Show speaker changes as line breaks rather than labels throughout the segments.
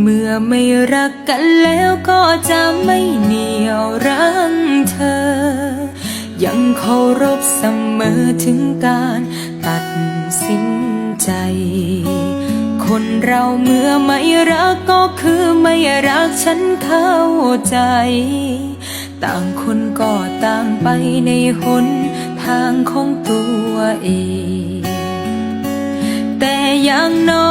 เมื่อไม่รักกันแล้วก็จะไม่เหนียวรั้งเธอ ยังเคารพเสมอถึงการตัดสินใจ คนเราเมื่อไม่รักก็คือไม่รักฉันเข้าใจ ต่างคนก็ต่างไปในหนทางของตัวเอง แต่อย่างน้อย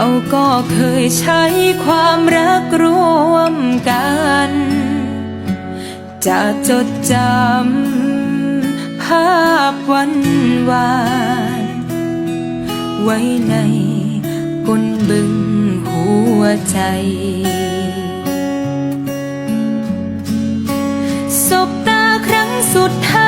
เราก็เคยใช้ความรักร่วมกัน จะจดจำภาพวันวาน ไว้ในก้นบึงหัวใจสบตาครั้งสุดท้าย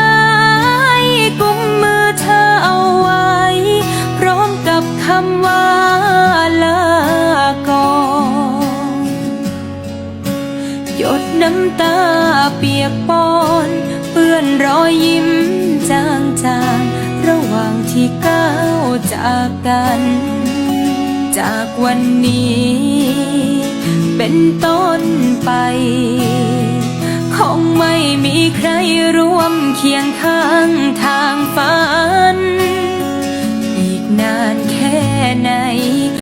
หยดน้ำตาเปียกปอนเปื้อนรอยยิ้มจางๆ ระหว่างที่ก้าวจากกัน จากวันนี้ เป็นต้นไป คงไม่มีใครร่วมเคียงข้างทางฝัน อีกนานแค่ไหน